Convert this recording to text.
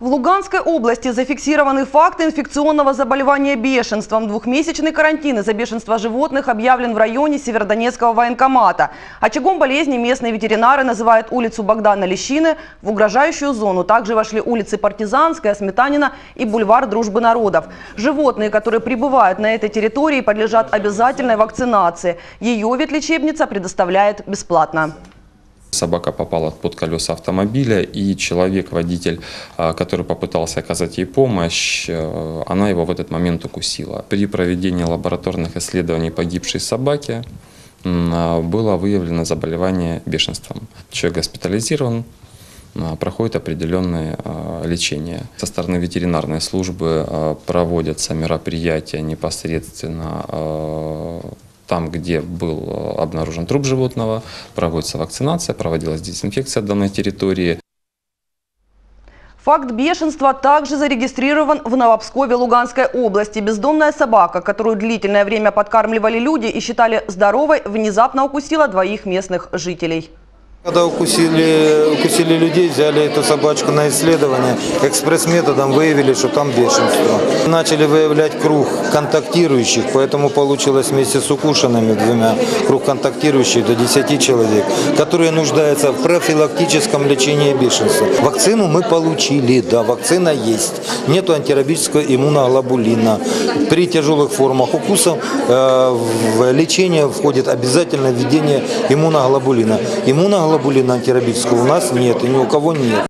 В Луганской области зафиксированы факты инфекционного заболевания бешенством. Двухмесячный карантин из-за бешенства животных объявлен в районе Северодонецкого военкомата. Очагом болезни местные ветеринары называют улицу Богдана Лещины в угрожающую зону. Также вошли улицы Партизанская, Сметанина и бульвар Дружбы народов. Животные, которые прибывают на этой территории, подлежат обязательной вакцинации. Ее ветлечебница предоставляет бесплатно. Собака попала под колеса автомобиля, и человек, водитель, а, который попытался оказать ей помощь, э, она его в этот момент укусила. При проведении лабораторных исследований погибшей собаки а, было выявлено заболевание бешенством. Человек госпитализирован, а, проходит определенное лечение. Со стороны ветеринарной службы проводятся мероприятия непосредственно там, где был э, обнаружен труп животного, проводится вакцинация, проводилась дезинфекция данной территории. Факт бешенства также зарегистрирован в Новопскове Луганской области. Бездомная собака, которую длительное время подкармливали люди и считали здоровой, внезапно укусила двоих местных жителей. Когда укусили, укусили людей, взяли эту собачку на исследование, экспресс-методом выявили, что там бешенство. Начали выявлять круг контактирующих, поэтому получилось вместе с укушенными двумя круг контактирующих до 10 человек, которые нуждаются в профилактическом лечении бешенства. Вакцину мы получили, да, вакцина есть. Нету антирабического иммуноглобулина. При тяжелых формах укусов э, в лечение входит обязательно введение иммуноглобулина. Иммуноглобулина антирабического у нас нет и ни у кого нет.